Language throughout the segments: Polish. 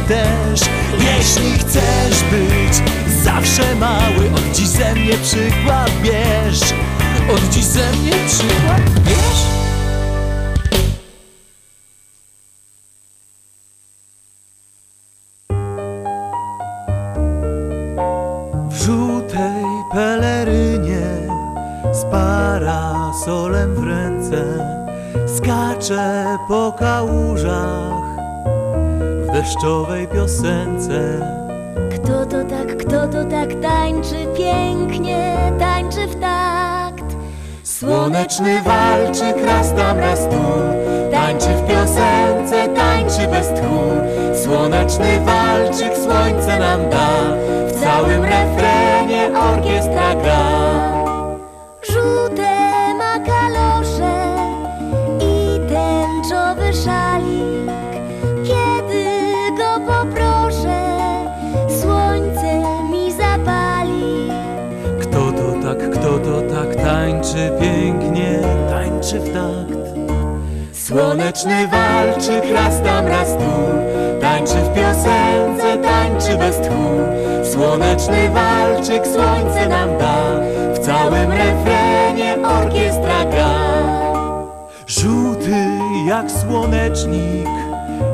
też. Jeśli chcesz być zawsze mały Od dziś ze mnie przykład bierz. Od dziś ze mnie przykład bierz. W żółtej pelerynie z parasolem w ręce skacze po kałużach deszczowej piosence. Kto to tak, kto to tak tańczy pięknie, tańczy w takt? Słoneczny walczy, raz tam, raz tu Tańczy w piosence, tańczy bez tchu Słoneczny walczyk słońce nam da W całym refrenie orkiestra gra takt. Słoneczny walczyk, raz tam, raz tu. Tańczy w piosence, tańczy bez tchu. Słoneczny walczyk, słońce nam da. W całym refrenie orkiestra gra. Żółty jak słonecznik,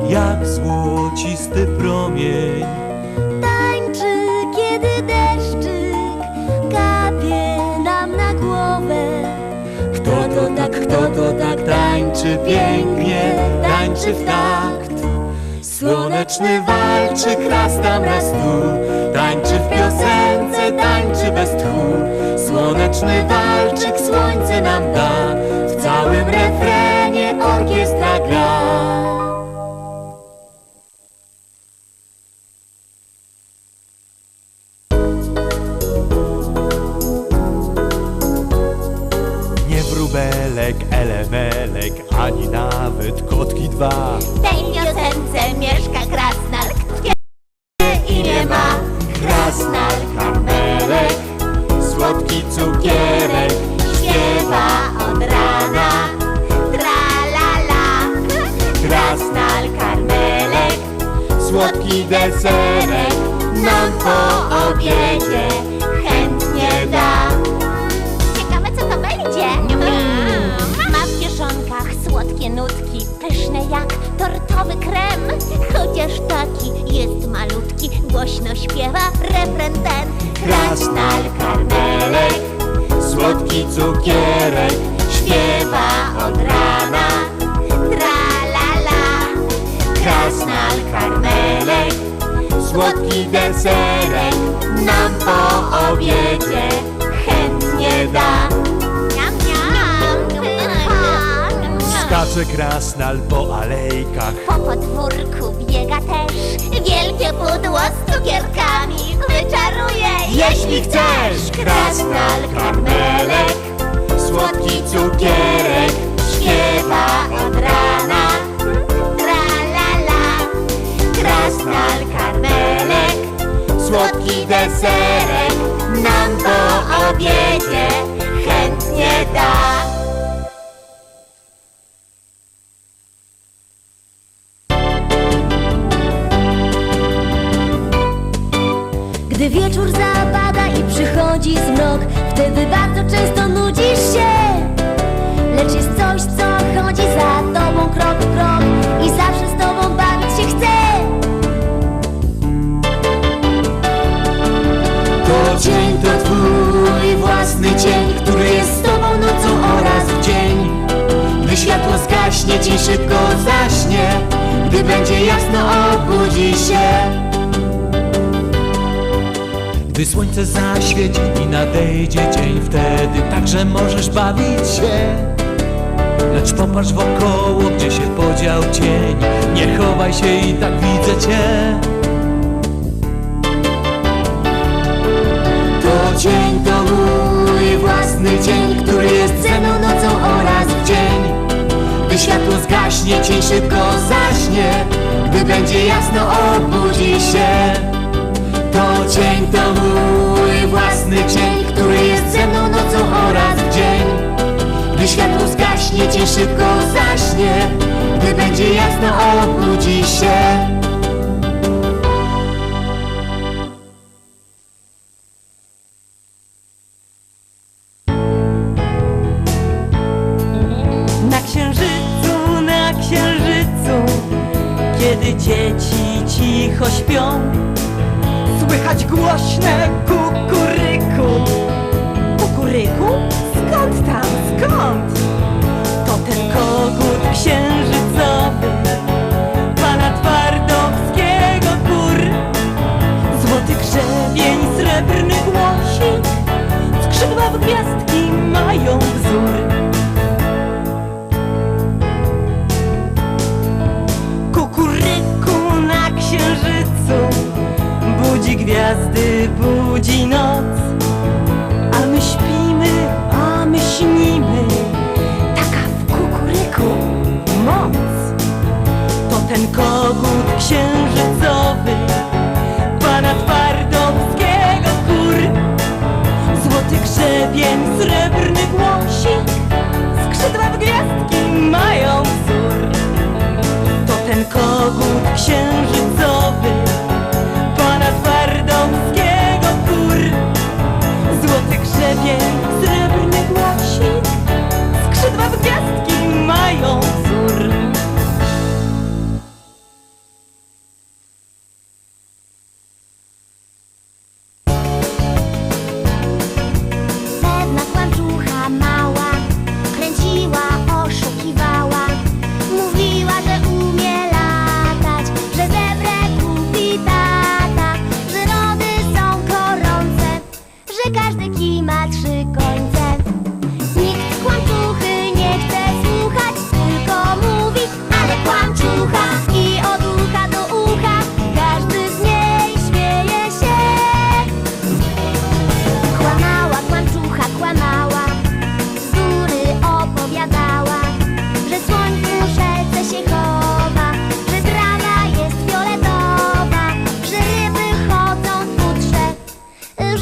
jak złocisty promień tańczy pięknie, tańczy w takt. Słoneczny walczyk, raz tam, raz tu. Tańczy w piosence, tańczy bez tchu. Słoneczny walczyk, słońce nam da. W całym refrenie orkiestra gra. Nie wróbelek, elemelek, ani nawet kotki dwa W tej piosence mieszka krasnal, które imię ma. Krasnal, karmelek, słodki cukierek Śpiewa od rana, tra la la. Krasnal, karmelek, słodki deserek nam po deserek nam po obiedzie chętnie da. Skacze krasnal po alejkach Po podwórku biega też wielkie pudło z cukierkami wyczaruje. Jeśli chcesz, krasnal karmelek, Słodki cukierek śpiewa od rana. Tra la la, krasnal Słodki deserek nam po obiedzie chętnie da. Gdy wieczór zapada i przychodzi zmrok, wtedy bardzo często nudzisz się. Lecz jest coś, co chodzi za tobą krok zgaśnie, ci szybko zaśnie Gdy będzie jasno, obudzi się. Gdy słońce zaświeci i nadejdzie dzień Wtedy także możesz bawić się. Lecz popatrz wokoło, gdzie się podział cień. Nie chowaj się i tak widzę cię. To dzień to mój własny dzień, który jest ze mną nocą oraz w dzień. Gdy światło zgaśnie, cień szybko zaśnie, gdy będzie jasno obudzi się. To dzień to mój własny dzień, który jest ze mną nocą oraz w dzień. Gdy światło zgaśnie, cień szybko zaśnie, gdy będzie jasno obudzi się. Cicho śpią. Słychać głośne kukuryku. Kukuryku? Skąd tam, skąd? To ten kogut księżycowy Pana Twardowskiego gór Złoty grzebień, srebrny głosik Skrzydła w gwiazdki mają wzór gwiazdy, budzi noc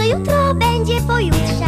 jutro będzie pojutrze.